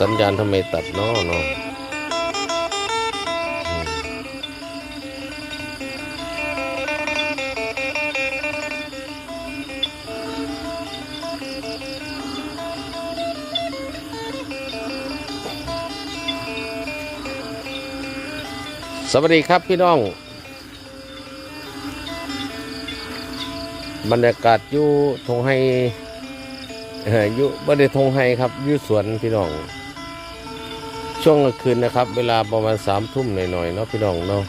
สัญญาณทำไมตัดเนาะเนาะอืมสวัสดีครับพี่น้อง บรรยากาศอยู่ทงไฮเอ่ออยู่บ่ได้ทงไฮครับอยู่สวนพี่น้อง ช่วงกลางคืนนะครับ เวลาประมาณสามทุ่มหน่อยๆเนาะพี่น้องเนาะ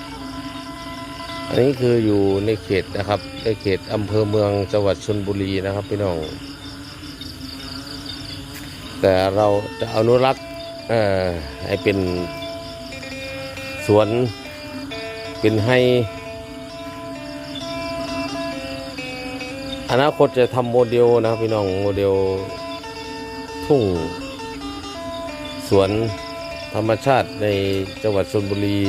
อันนี้คืออยู่ในเขตนะครับ ในเขตอำเภอเมืองจังหวัดชลบุรีนะครับ พี่น้อง แต่เราจะอนุรักษ์เอ่อให้เป็นสวนเป็นให้ อนาคตจะทำโมเดลนะครับพี่น้องโมเดลทุ่งสวน ธรรมชาติในจังหวัดชลบุรี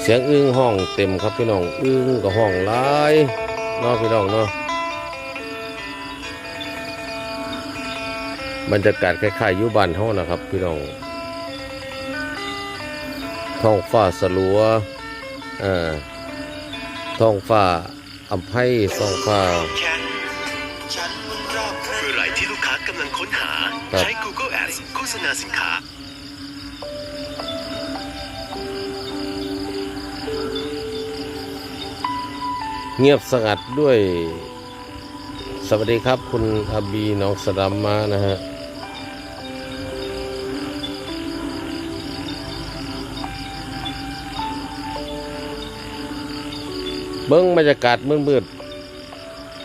เสียงอึ้งห้องเต็มครับพี่น้องอึ้งกับห้องหลายเนาะพี่น้องเนาะบรรยากาศคล้ายๆยู่บ้านเฮานะครับ พี่น้องท้องฟ้าสลัวอ่อท้องฟ้าอำไพท้องฟ้าำลังค้นหา ครับ ใช้ Google Ads โฆษณาสินค้า เงียบสงัดด้วย สวัสดีครับ คุณอาบีน้องสดัมมานะฮะ เบิ้งบรรยากาศมืดๆ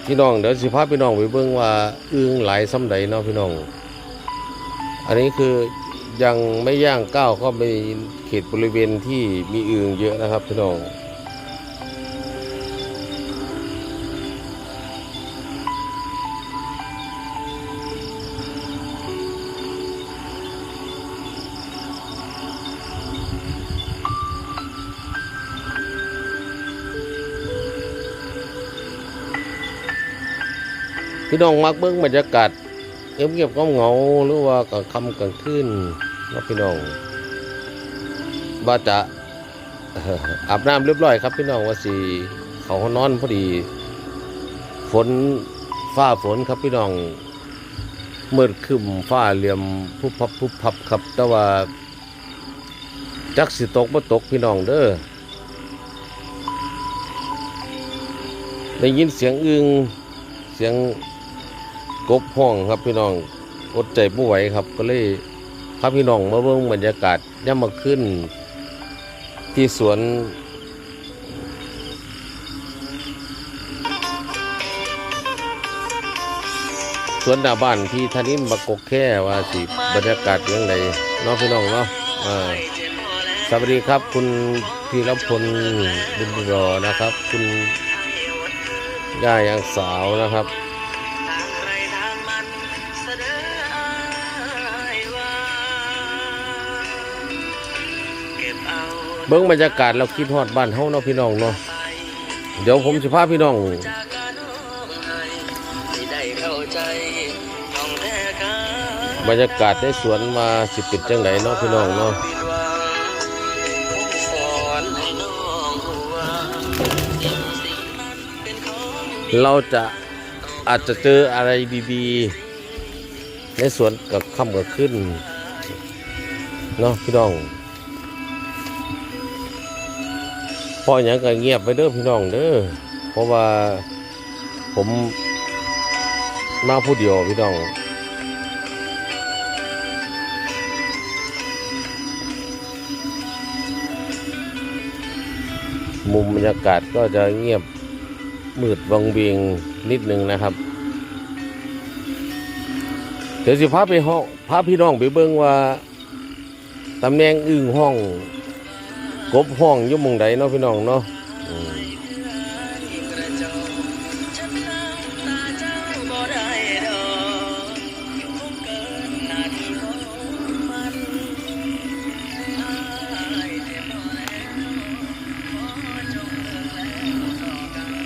พี่น้องเดี๋ยวสิพาพี่น้องไปเบิ้งว่าอึ้งหลายซ้ำใดเนาะพี่น้อง อันนี้คือยังไม่ย่างก้าวเข้าไปเขตบริเวณที่มีอึ่งเยอะนะครับพี่น้อง พี่น้องมักเบิ้งบรรยากาศเงียบๆก็เหงาหรือว่ากลางค่ำกลางคืนนาะพี่น้องว่าจะอาบน้ำเรียบร้อยครับ พี่น้องว่าสิเขานอนพอดี ฝนฟ้าฝนครับพี่น้องมืดครึมฟ้าเหลี่ยมพุบพับพุบพับครับ แต่ว่า จักสิตกบ่ตกพี่น้องเด้อได้ยินเสียงอึงเสียง กบห้องครับพี่น้องอดใจไม่ไหวครับก็เลยพาพี่น้องมาเบิ่งบรรยากาศย่ำมาขึ้น ที่สวนสวนหน้าบ้านที่ธนินบกกแค่ว่าสิบรรยากาศยังไงเนาะพี่น้องเนาะสวัสดีครับ คุณพีรพลบุญรอนะครับ คุณย่ายังสาวนะครับ เบิ้งบรรยากาศเราคิดฮอดบ้านเฮาเนาะพี่น้องเนาะเดี๋ยวผมสิพาพี่น้องบรรยากาศในสวนมาสิป็นจังไดเนาะพี่น้องเนาะเป็นของดีเราจะอาจจะเจออะไรดีๆ ในสวนกับค่ำกับขึ้นเนาะพี่น้อง พออย่างก็เงียบไปเด้อพี่น้องเด้อเพราะว่าผมมาผู้เดียวพี่น้องมุมบรรยากาศก็จะเงียบมืดวังเวียงนิดนึงนะครับ เดี๋ยวสิพาไปห้องพาพี่น้องไปเบิ่งว่าตำแหน่งอึ่งห้อง กบห้องอยู่มองใดเนาะพี่น้องเนาะอืมกระจอกฉันน้ำตาเจ้าบ่ได้ดองพี่น้องเน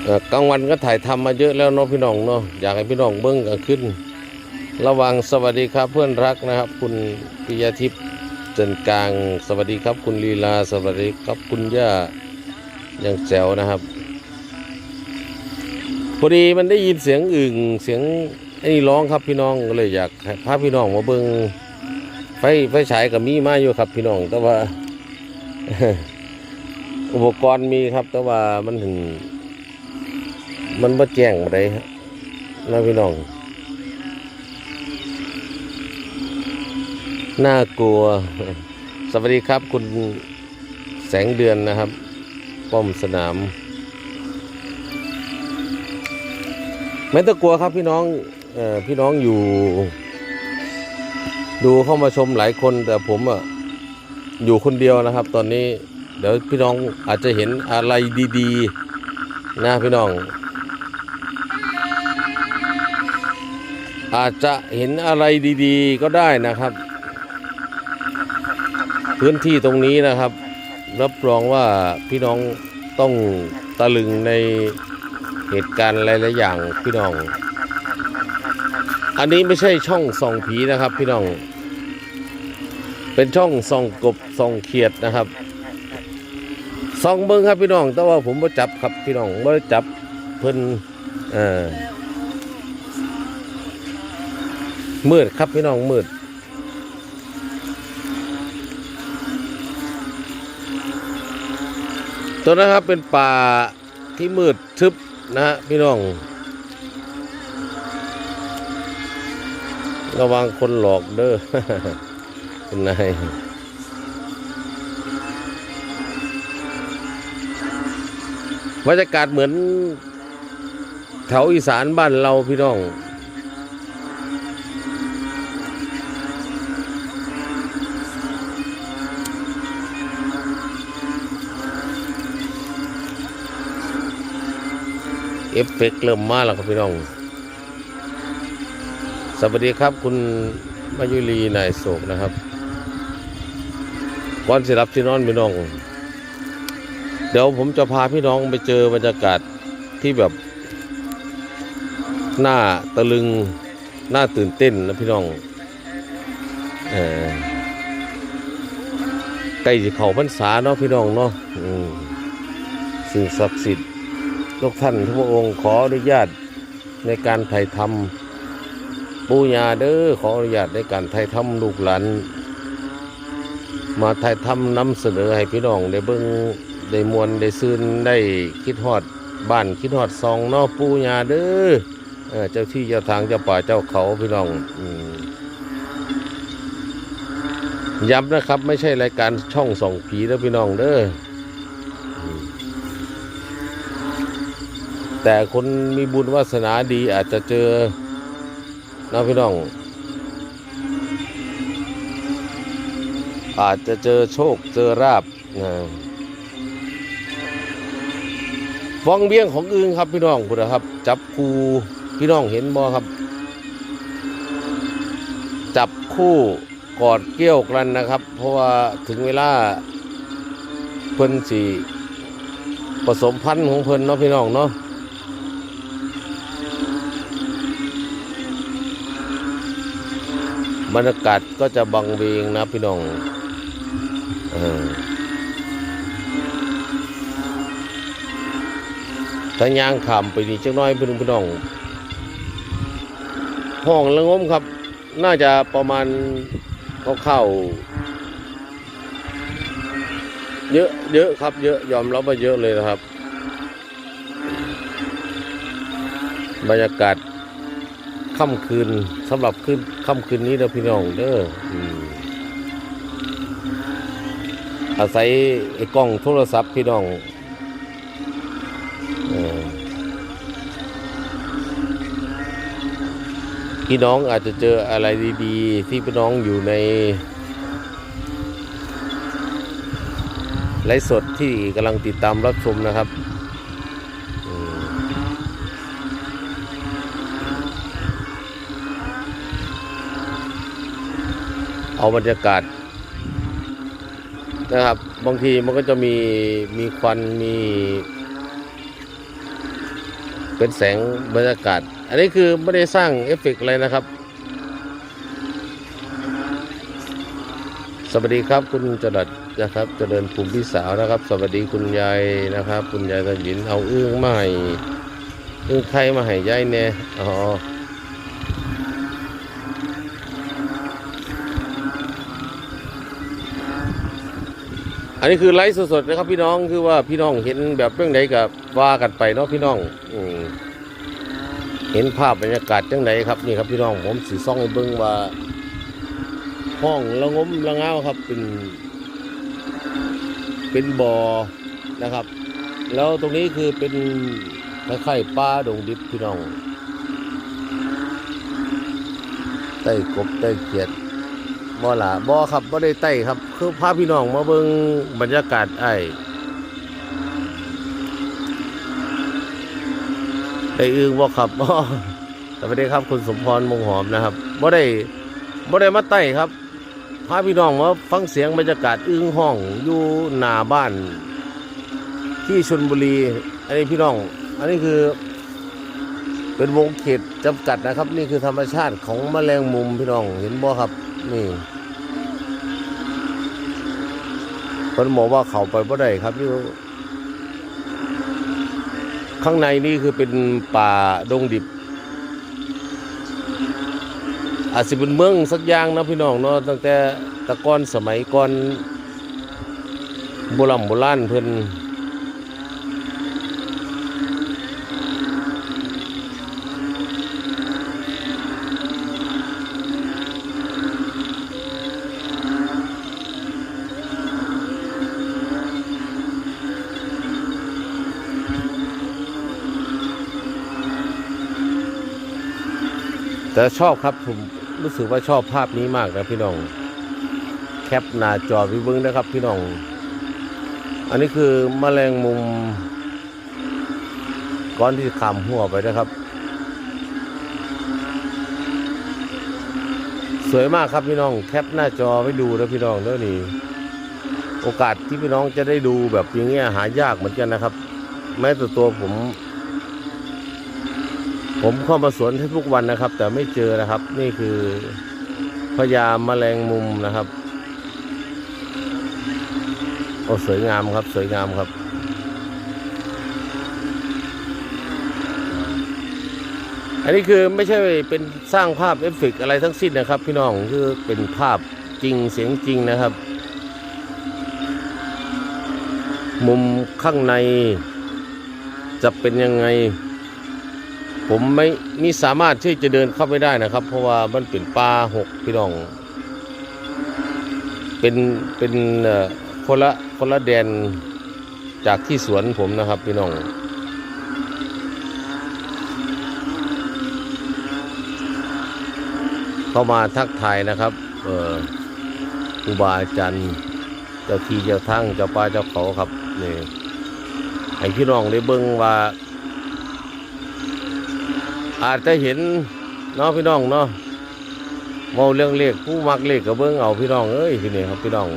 เอ่อกลางวันก็ถ่ายทำมาเยอะแล้วเนาะพี่น้องเนาะอยากให้พี่น้องเบิ่งกันขึ้น ระวังสวัสดีครับเพื่อนรักนะครับ คุณปิยทิพย์ จนกลางสวัสดีครับคุณลีลา สวัสดีครับคุณย่ายังแจ๋วนะครับพอดีมันได้ยินเสียงอึ่งเสียงไอ้นี่ร้องครับพี่น้องก็เลยอยากพาพี่น้องมาเบิงไฟไฟฉายกับมีมาอยู่ครับพี่น้อง แต่ว่า อุปกรณ์มีครับ แต่ว่ามันถึง มันมาแจ้งอะไรครับนะพี่น้อง น่ากลัว สวัสดีครับคุณแสงเดือนนะครับ ป้อมสนาม ไม่ต้องกลัวครับพี่น้องออพี่น้องอยู่ ดูเข้ามาชมหลายคน แต่ผมอะอยู่คนเดียวนะครับ ตอนนี้ เดี๋ยวพี่น้องอาจจะเห็นอะไรดีๆนะพี่น้อง อาจจะเห็นอะไรดี ๆ ก็ได้นะครับ พื้นที่ตรงนี้นะครับ รับรองว่าพี่น้องต้องตะลึงในเหตุการณ์หลายๆอย่างพี่น้อง อันนี้ไม่ใช่ช่องส่องผีนะครับ พี่น้อง เป็นช่องส่องกบส่องเขียดนะครับส่องเบิ้งครับพี่น้อง แต่ว่าผมไม่จับครับพี่น้องไม่ได้จับเพิ่นเออมืดครับพี่น้องมืด ตัวนะครับเป็นป่าที่มืดทึบนะฮะพี่น้อง ระวังคนหลอกเด้อคุณนายบรรยากาศเหมือนแถวอีสานบ้านเราพี่น้อง เอฟเฟกต์เริ่มมาแล้วครับพี่น้อง สวัสดีครับคุณมายุรีนายโศกนะครับก่อนสิรับที่นอนพี่น้อง เดี๋ยวผมจะพาพี่น้องไปเจอบรรยากาศที่แบบน่าตะลึงน่าตื่นเต้นนะพี่น้องเออใกล้จะเขาพรรษาเนาะพี่น้องเนาะอืมสิ่งศักดิ์สิทธิ์ ทุกท่านทุกองค์ขออนุญาตในการถ่ายทำปูญาเด้อขออนุญาตในการถ่ายทำลูกหลานมาถ่ายทำนำเสนอให้พี่น้องได้เบิ่งได้มวนได้ซื่นได้คิดฮอดบ้านคิดฮอดซองนอปูญาเด้อเออเจ้าที่เจ้าทางเจ้าป่าเจ้าเขาพี่น้องอย้ำนะครับ ไม่ใช่รายการช่องส่องผีแล้วพี่น้องเด้อ แต่คนมีบุญวาสนาดีอาจจะเจอนะพี่น้อง อาจจะเจอโชคเจอราบนะฟองเบี้ยงของอึงครับพี่น้องพุทธครับ จับคูพี่น้องเห็นบ่ครับ จับคู่กอดเกี้ยวกันนะครับ เพราะว่าถึงเวลาเพิ่นสีผสมพันธุ์ของเพิ่นเนาะพี่น้องเนาะ บรรยากาศก็จะบังเวงนะพี่น้องอถ้ายางขามไปนี่จักน้อยพี่น้องพี่น้อง ห้องละงมครับ น่าจะประมาณเข้าเยอะเยอะครับ เยอะยอมรับว่าเยอะเลยนะครับ บรรยากาศ ค่ำคืนสำหรับคืนค่ำคืนนี้นะพี่น้องเด้ออืมอาศัยไอ้กล้องโทรศัพท์พี่น้องออพี่น้องอาจจะเจออะไรดีๆ ที่พี่น้องอยู่ในไลฟ์สดที่กำลังติดตามรับชมนะครับ เอาบรรยากาศนะครับ บางทีมันก็จะมีมีควันมี เป็นแสงบรรยากาศ อันนี้คือไม่ได้สร้างเอฟเฟกอะไรนะครับ สวัสดีครับคุณจรัดนะครับจเจริญภูมิพี่สาวนะครับ สวัสดีคุณยายนะครับ คุณยายตะหินเอาอื้องมให้อื้องไข่มาให้ยายเนี่ยอ๋อ อันนี้คือไลฟ์สดๆนะครับ พี่น้องคือว่าพี่น้องเห็นแบบเรื่องไหนกับว่ากันไปเนาะพี่น้อง อืมเห็นภาพบรรยากาศจังไหนครับนี่ครับพี่น้องผมสีซ่องเบิ้งว่า ห้องละงมละเงาครับ เป็น เป็นบ่อนะครับ แล้วตรงนี้คือเป็นคล้ายๆป่าดงดิบพี่น้องไต้กบไต้เขียด บ่ล่ะบ่ครับบ่ได้ไต้ครับ คือพาพี่น้องมาเบิ่งบรรยากาศไอ้ได้อึ้งบ่ครับบ่สวัสดีครับ คุณสมพรมงหอมนะครับบ่ได้บ่ได้มาไต้ครับพาพี่น้องมาฟังเสียงบรรยากาศอึ้งห้องอยู่หน้าบ้าน ที่ชนบุรี อันนี้พี่น้อง อันนี้คือ เป็นวงเขตจำกัดนะครับ นี่คือธรรมชาติของแมลงมุมพี่น้องเห็นบ่ครับ นี่เพิ่นบอกว่าเขาไปบ่ได้ครับอยู่ข้างในนี่คือเป็นป่าดงดิบ อาจสิเป็นเมืองสักอย่างนะพี่น้องเนาะตั้งแต่ตะกอนสมัยก่อนโบราณโบราณเพิ่น แต่ชอบครับผมรู้สึกว่าชอบภาพนี้มากนะพี่น้อง แคปหน้าจอพี่เบิ้งนะครับ พี่น้อง อันนี้คือแมลงมุม ก้อนที่ขามหัวไปนะครับ สวยมากครับพี่น้อง แคปหน้าจอไว้ดูนะพี่น้องเด้อนี่โอกาสที่พี่น้องจะได้ดูแบบอย่างเงี้ยหายากเหมือนกันนะครับ แม้แต่ตัวผม ผมเข้ามาสวนทุกวันนะครับ แต่ไม่เจอนะครับ นี่คือพญาแมลงมุมนะครับโอ้สวยงามครับ สวยงามครับ อันนี้คือไม่ใช่เป็นสร้างภาพเอฟเฟกต์อะไรทั้งสิ้นนะครับ พี่น้องคือเป็นภาพจริงเสียงจริงนะครับ มุมข้างในจะเป็นยังไง ผมไม่มีสามารถที่จะเดินเข้าไปได้นะครับ เพราะว่ามันเป็นป่าหกพี่น้อง เป็นเป็นคนละคนละแดนจากที่สวนผมนะครับพี่น้องเข้ามาทักทายนะครับเออครูบาอาจารย์เจ้าที่เจ้าทั้งเจ้าป่าเจ้าเขาครับนี่ให้พี่น้องได้เบิ่งว่า อาจจะเห็นเนาะพี่น้องเนาะเมาเรื่องเลขผู้มักเลขกับเบิ้งเอาพี่น้องเอ้ยพี่นี่ครับพี่น้อง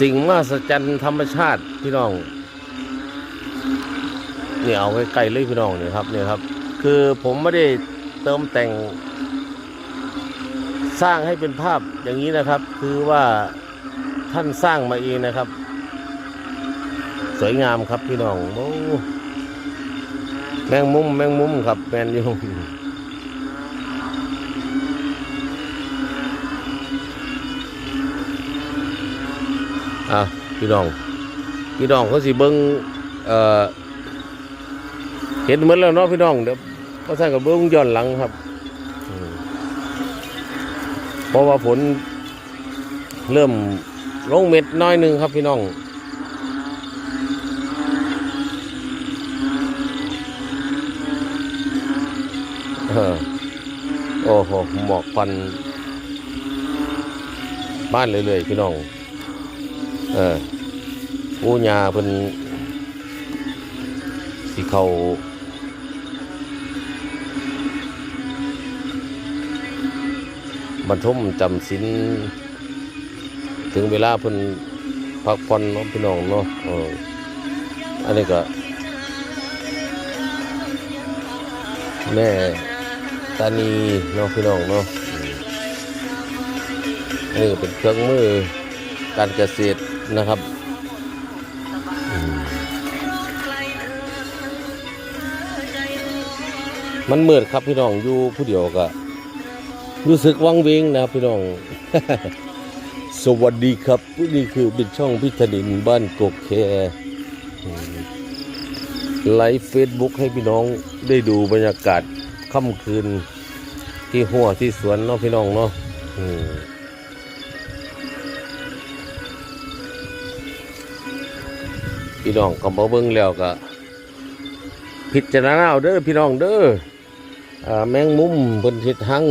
สิ่งมหัศจรรย์ธรรมชาติพี่น้องนี่เอาใกล้ๆเลยพี่น้องนี่ครับนี่ครับ คือผมไม่ได้เติมแต่ง สร้างให้เป็นภาพอย่างนี้นะครับ คือว่าท่านสร้างมาเองนะครับ สวยงามครับพี่น้องโอ้ แมงมุมแมงมุมครับแมนยู่อะพี่น้อง พี่น้องเขาสิเบิ้งเอ่อเห็นเหมือนแล้วเนาะพี่น้องเดี๋ยวพอใส่กับเบิ้งย้อนหลังครับเพราะว่าฝนเริ่มลงเม็ดน้อยหนึงครับพี่น้อง โอ้โหหมอกควันบ้านเรื่อยๆพี่น้อง เออปูญาเพิ่นสิเขาบรรทมจำศีลถึงเวลาเพิ่นพักผ่อนเนาะพี่น้องเนาะอออันนี้ก็แม่ ตานีเนาะพี่น้องเนาะอืมเออเป็นเครื่องมือการเกษตรนะครับมันมืดครับพี่น้องอยู่ผู้เดียวก็รู้สึกวังเวงนะพี่น้อง สวัสดีครับนี่คือเป็นช่องพิธดินบ้านกกแคไลฟ์เฟซบุ๊กให้พี่น้องได้ดูบรรยากาศ ค่ำคืนที่หัวที่สวนเนาะพี่น้องเนาะพี่น้องก็มาเบิ่งแล้วก็ พิจารณาเอาเด้อพี่น้องเด้ออแมงมุมบนทิศหัง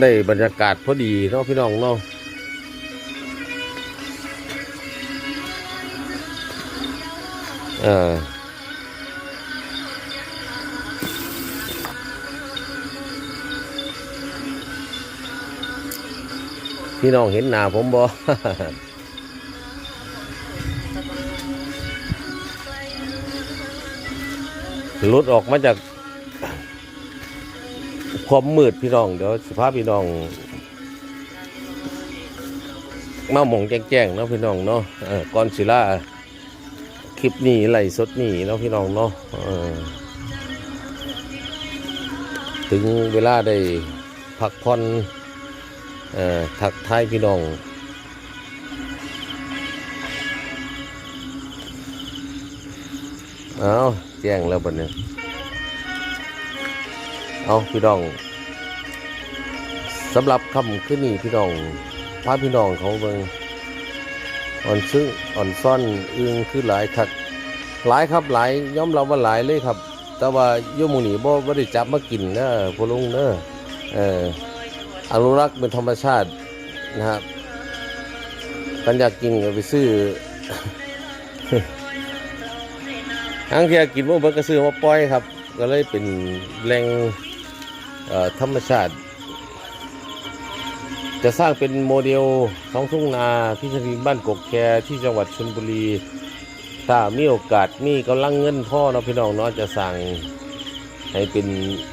ได้บรรยากาศพอดีเนาะพี่น้องเนาะเออ พี่น้องเห็นหน้าผมบ่หลุดออกมาจากความมืดพี่น้อง เดี๋ยวสภาพพี่น้องมาหมองแจ้งๆเนาะพี่น้องเนาะก่อนสิล่าคลิปนี้ไหลสดนี่เนาะพี่น้องเนาะถึงเวลาได้พักผ่อน ทักทายพี่น้องเอาแจ้งแล้วบัดนี้เอาพี่น้องสำหรับคำขึ้นนี่พี่น้องพาพี่น้องเขาเบิงอ่อนซึ่งอ่อนซ่อนอึงคือหลายคักหลายครับหลายย่อมเราว่าหลายเลยครับ แต่ว่าโยมหมูนี่บ่บ่ได้จับมากินนะพอลุงเนอะเออ อนุรักษ์เป็นธรรมชาตินะครับกันอยากกินก็ไปซื้อทั้งที่กินพวกเบิร์กระซื้อมาปล่อยครับ ก็เลยเป็นแหล่งธรรมชาติ จะสร้างเป็นโมเดลท้องทุ่งนาพิพิธภัณฑ์บ้านกกแคที่จังหวัดชลบุรีถ้ามีโอกาสมีกำลังเงินพ่อเนาะพี่น้องเนาะจะสั่งให้เป็น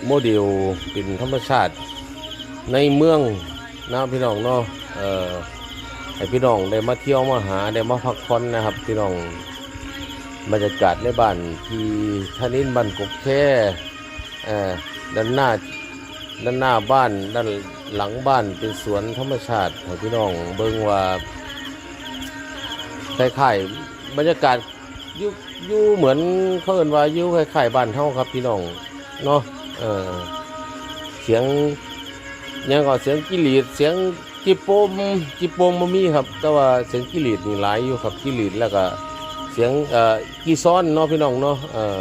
โมเดลเป็นธรรมชาติ ในเมืองนะพี่น้องเนาะเออให้พี่น้องได้มาเที่ยวมาหาได้มาพักผ่อนนะครับ พี่น้องบรรยากาศในบ้านที่ทนินบ้านกบแค่ด้านหน้าด้านหน้าบ้านด้านหลังบ้านเป็นสวนธรรมชาติให้พี่น้องเบิ่งว่าคล้ายๆบรรยากาศยู่ยู่เหมือนเขาเอินว่ายู่คล้ายๆบ้านเฮาครับพี่น้องเนาะเออเสียง ยังก็เสียงกิลีดเสียงจิโปมจิโปมบ่มีครับ แต่ว่าเสียงกิลีดนี่หลายอยู่ครับกิลีดแล้วก็เสียงเอ่อกีซ้อนเนาะพี่น้องเนาะเอ่อ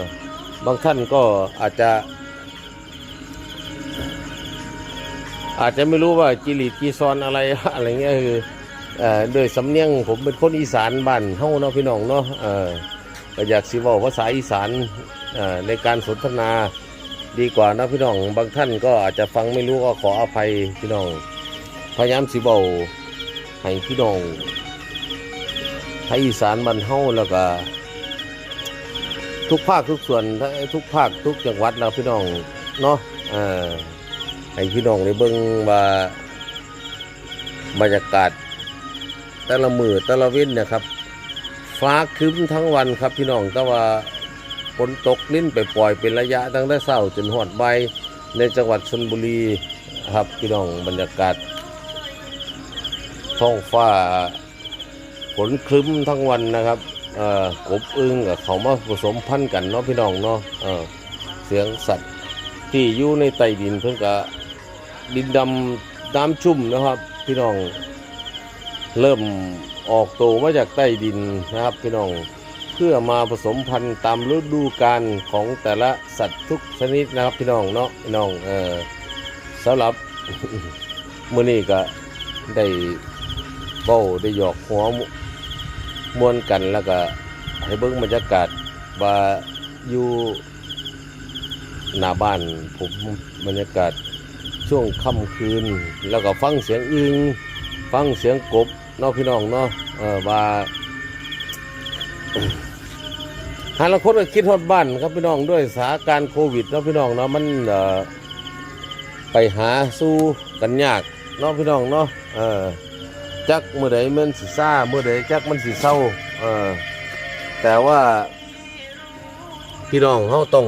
บางท่านก็อาจจะ อาจจะไม่รู้ว่าจิลีดกีซ้อนอะไรอะไรเงี้ยคือเอ่อโดยสำเนียงผมเป็นคนอีสานบ้านเฮาเนาะพี่น้องเนาะเอ่อก็อยากสิเว้าภาษาอีสานเอ่อในการสนทนา ดีกว่านะพี่น้องบางท่านก็อาจจะฟังไม่รู้ก็ขออภัยพี่น้องพยายามสิเว้าให้พี่น้องภาคอีสานบ้านเฮาแล้วก็ทุกภาคทุกส่วนทุกภาคทุกจังหวัดนะพี่น้องเนาะอ่อให้พี่น้องได้เบิ่งว่าบรรยากาศแต่ละมือแต่ละว้นนะครับ ฟ้าครึ้มทั้งวันครับพี่น้องแต่ว่า ฝนตกลิ้นไปปล่อยเป็นระยะตั้งแต่เช้าจนหอดใบายในจังหวัดชลบุรีครับพี่น้องบรรยากาศ ท้องฟ้าฝนครึ้มทั้งวันนะครับอ่อกบอึ้งกับเขามาผสมพันธุ์กันเนาะพี่น้องเนาะเออเสียงสัตว์ที่อยู่ในใต้ดินเพิ่งกะดินดำน้ำชุ่มนะครับ พี่น้องเริ่มออกโตมาจากใต้ดินนะครับ พี่น้อง พื่อมาผสมพันธุ์ตามฤดูกาลของแต่ละสัตว์ทุกชนิดนะครับพี่น้องเนาะพี่น้องเออสำหรับมื้อนี้ก็ได้เบ้าได้หยอกหัวมมวนกันแล้วก็ให้เบิ้งบรรยากาศว่าอยู่หน้าบ้านผมบรรยากาศช่วงค่ำคืน แล้วก็ฟังเสียงอึงฟังเสียงกบเนาะพี่น้องเนาะเออว่า หาละคนก็คิดฮอดบ้านครับพี่น้องด้วยสถานการณ์โควิดเนาะพี่น้องเนาะมันเอ่อไปหาสู้กันยากเนาะพี่น้องเนาะเอเออจักเมื่อใดมันสิซ่าเมื่อใดจักมันสิเศร้าเออแต่ว่าพี่น้องเขาต้อง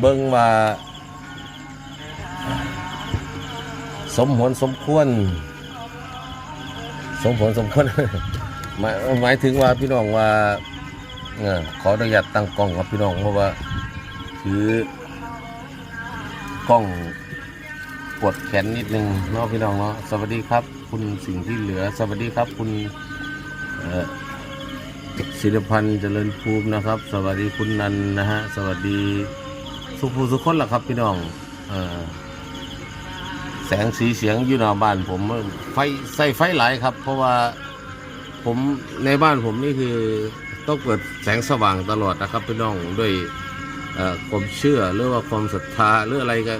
เบิ่งว่าสมผลสมควร สมผลสมควร หมายหมายถึงว่าพี่น้องว่าเออขออนุญาตตั้งกล้องกับพี่น้องเพราะว่าถือกล้องปวดแขนนิดนึงเนาะพี่น้องเนาะสวัสดีครับ คุณสิ่งที่เหลือสวัสดีครับ คุณศิลพันธ์เจริญภูมินะครับ สวัสดีคุณนันนะฮะสวัสดีสุภูสุคนล่ะครับ พี่น้องอแสงสีเสียงอยู่หน้าบ้านผมไฟใส่ไฟหลายครับ เพราะว่า ผมในบ้านผมนี่คือต้องเปิดแสงสว่างตลอดนะครับพี่น้องด้วยความเชื่อหรือว่าความศรัทธาหรืออะไรก็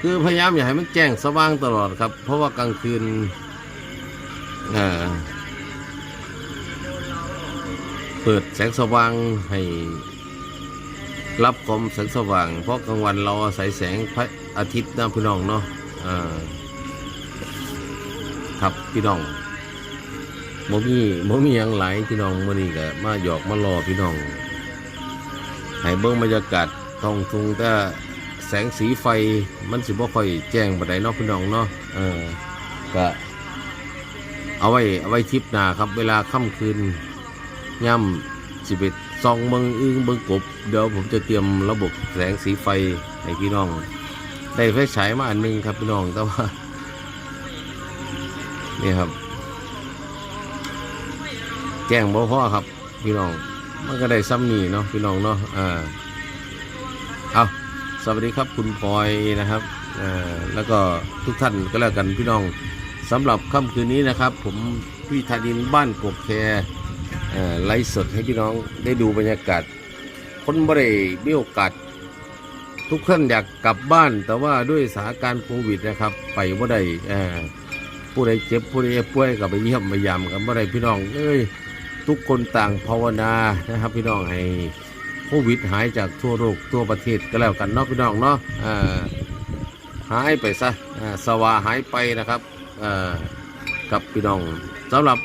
คือพยายามอย่าให้มันแจ้งสว่างตลอดครับ เพราะว่ากลางคืนเเปิดแสงสว่างให้รับความแสงสว่าง เพราะกลางวันเราอาศัยแสงพระอาทิตย์นะพี่น้องเนาะครับพี่น้อง บ่มีบ่มีหยังหลายพี่น้องมื้อนี้ก็มาหยอกมารอพี่น้องให้เบิ่งบรรยากาศท้องทุ่งแต่แสงสีไฟมันสิบ่ค่อยแจ้งปานใดเนาะพี่น้องเนาะเออก็เอาไว้เอาไว้ทริปหน้าครับ เวลาค่ำคืนย่ำสิบเอ็ดซองเบิงอึ้งเบิงกบ เดี๋ยวผมจะเตรียมระบบแสงสีไฟให้พี่น้อง ได้ไฟฉายมาอันหนึงครับพี่น้องแต่ว่า นี่ครับ แจ้งบ่พ่อครับ พี่น้อง มันก็ได้ซ้ำนี่เนาะพี่น้องเนาะอ่าเอาสวัสดีครับคุณพลอยนะครับอ่าแล้วก็ทุกท่านก็แล้วกันพี่น้องสำหรับค่ำคืนนี้นะครับ ผมพี่ธานินบ้านกกแช่ไลฟ์สดให้พี่น้องได้ดูบรรยากาศคนบ่ได้มีโอกาสทุกท่านอยากกลับบ้าน แต่ว่าด้วยสถานการณ์โควิดนะครับ ไปบ่าได้ผู้ใดเจ็บผู้ใดป่วยกับไปเยี่ยมไปยามกันบ่ได้พี่น้องเอ้ย ทุกคนต่างภาวนานะครับ พี่น้องให้โควิดหายจากทั่วโลกทั่วประเทศก็แล้วกันเนาะพี่น้องเนาะหายไปซะสวาหายไปนะครับกับพี่น้องสำหรับ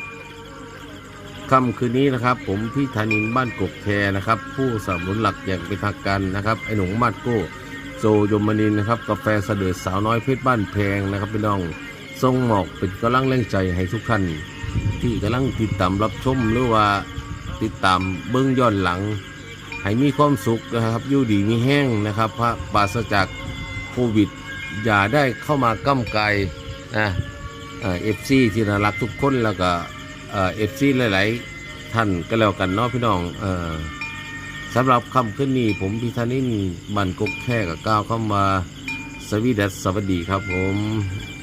ค่ำคืนนี้นะครับ ผมพี่ธานินบ้านกกแคนะครับ ผู้สนับสนุนหลักอย่างเป็นทางการนะครับไอหนุ่มมาดโก้โจยมนินนะครับกาแฟเสด็จสาวน้อยเพชรบ้านแพงนะครับพี่น้องทรงหมอกเป็นกำลังแรงใจให้ทุกท่าน ที่กำลังติดตามรับชมหรือว่าติดตามเบื้องย้อนหลัง ให้มีความสุขนะครับอยู่ดีมีแห้งนะครับพระปราศจากโควิด อย่าได้เข้ามาก้ำไกลนะเอฟซีที่น่ารักทุกคนแล้วก็เอฟซีหลาย ๆ ท่านก็แล้วกันเนาะพี่น้องออสำหรับคำขึ้นนี้ผมพิธานินบันกกแค่กับก้าวเข้ามาสวีดัสสวัสดีครับผม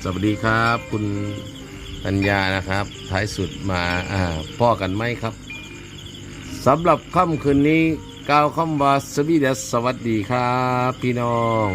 สวัสดีครับคุณ ปัญญานะครับ ท้ายสุดมาอ่าพ่อกันไหมครับสำหรับค่ำคืนนี้ก้าวเข้ามาสวีดัสสวัสดีครับ พี่น้อง